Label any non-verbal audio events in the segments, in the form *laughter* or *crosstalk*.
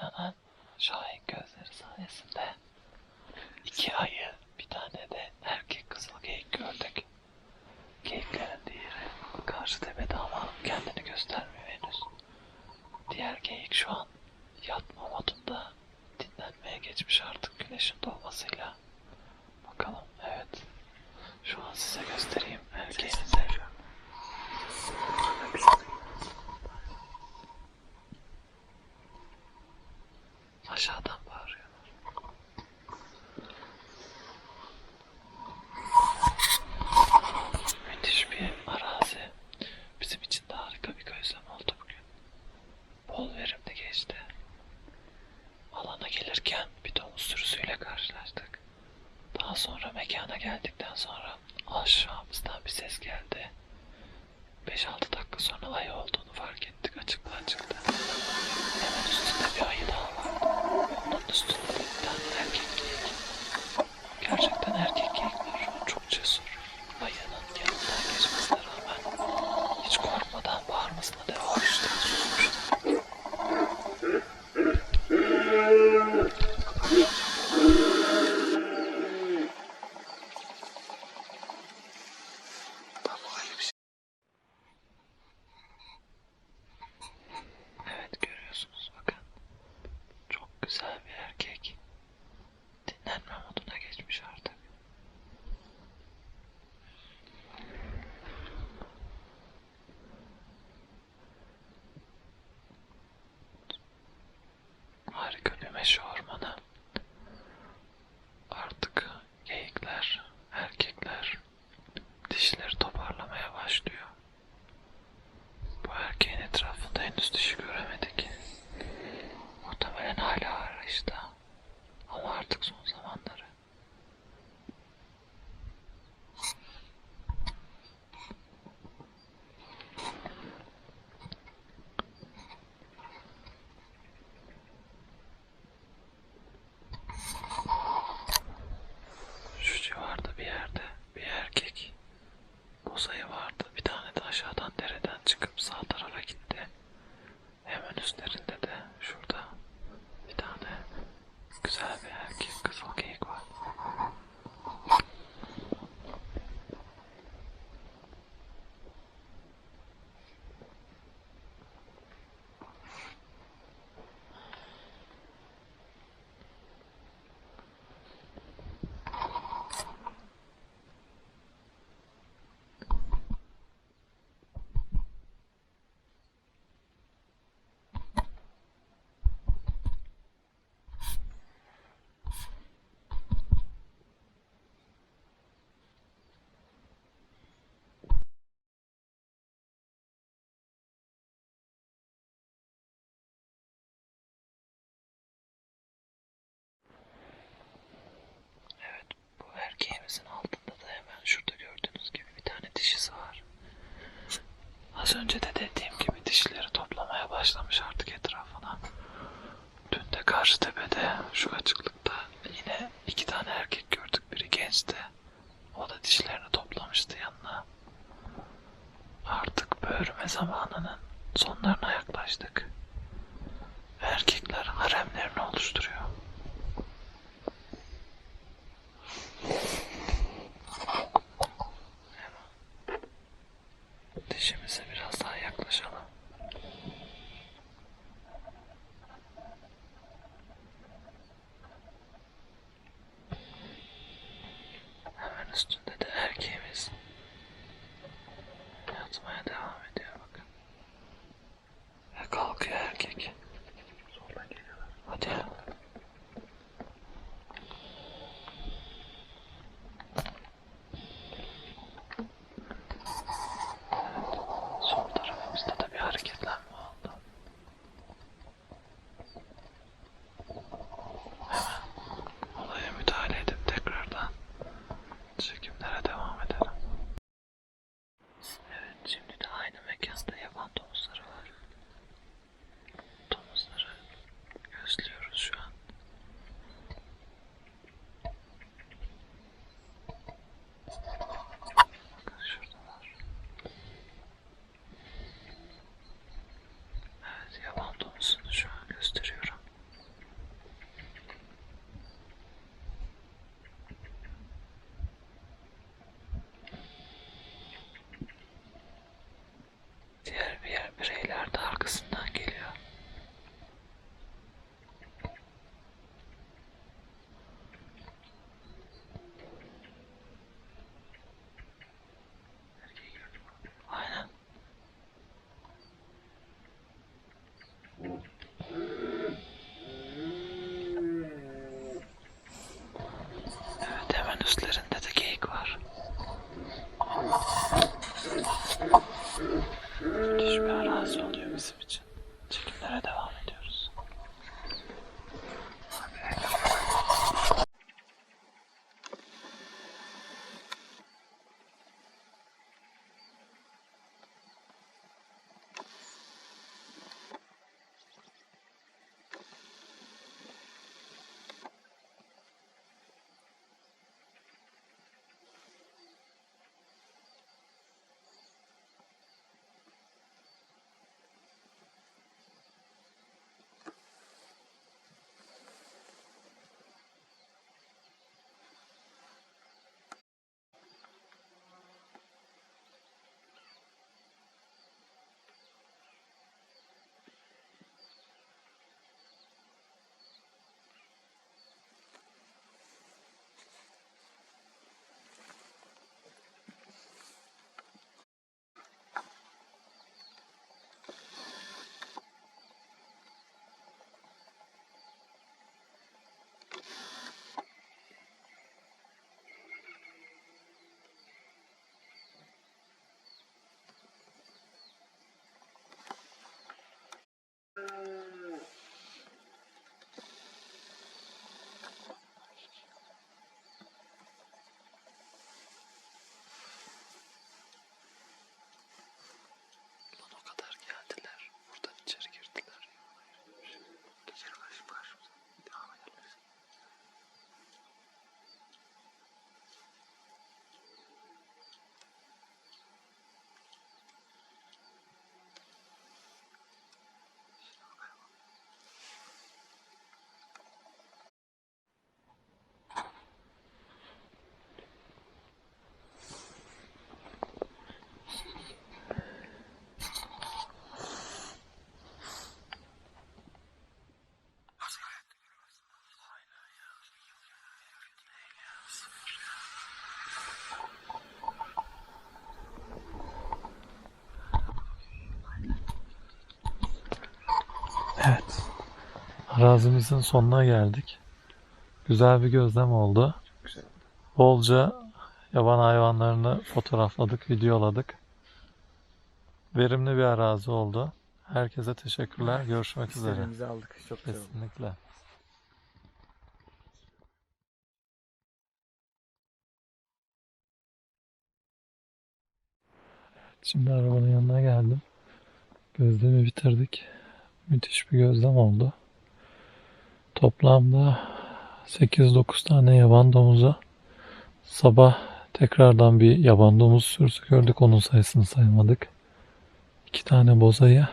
oynanan şahin gözleri sayesinde iki ayı bir tane de erkek kızıl geyik gördük. Geyiklerin diğeri karşı tepede ama kendini göstermiyor henüz. Diğer geyik şu an yatma modunda dinlenmeye geçmiş artık güneşin doğmasıyla. gerçekten erkek. Az önce de dediğim gibi dişleri toplamaya başlamış artık etrafına. Dün de karşı tepede şu açıklıkta yine iki tane erkek gördük. Biri gençti. O da dişlerini toplamıştı yanına. Artık böğürme zamanının sonlarına yaklaştık. Erkekler haremlerini oluşturuyor. Evet. Arazimizin sonuna geldik. Güzel bir gözlem oldu. Bolca yaban hayvanlarını fotoğrafladık, videoladık. Verimli bir arazi oldu. Herkese teşekkürler. Görüşmek üzere. Aldık. Çok güzel oldu. Kesinlikle. Şimdi arabanın yanına geldim. Gözlemi bitirdik. Müthiş bir gözlem oldu. Toplamda 8-9 tane yaban domuzu. Sabah tekrardan bir yaban domuz sürüsü gördük. Onun sayısını saymadık. İki tane bozayı.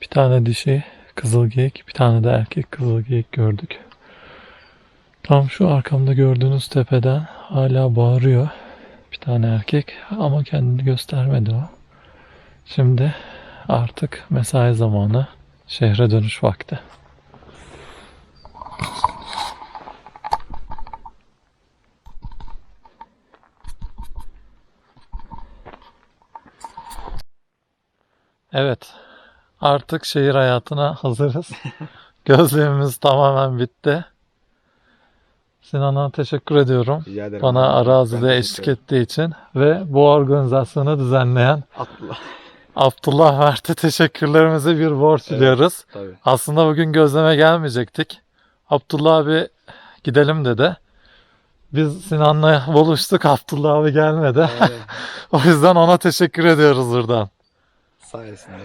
Bir tane dişi kızılgeyik, bir tane de erkek kızılgeyik gördük. Tam şu arkamda gördüğünüz tepeden hala bağırıyor. Bir tane erkek ama kendini göstermedi o. Şimdi artık mesai zamanı, şehre dönüş vakti. Evet, Artık şehir hayatına hazırız. *laughs* Gözlemimiz tamamen bitti. Sinan'a teşekkür ediyorum. Rica ederim. Bana arazide eşlik ettiği için ve bu organizasyonu düzenleyen Atla. Abdullah Mert'e teşekkürlerimizi bir borç Evet. diliyoruz. Tabii. Aslında bugün gözleme gelmeyecektik. Abdullah abi gidelim dedi. Biz Sinan'la buluştuk. Abdullah abi gelmedi. *laughs* O yüzden ona teşekkür ediyoruz buradan. Sayesinde.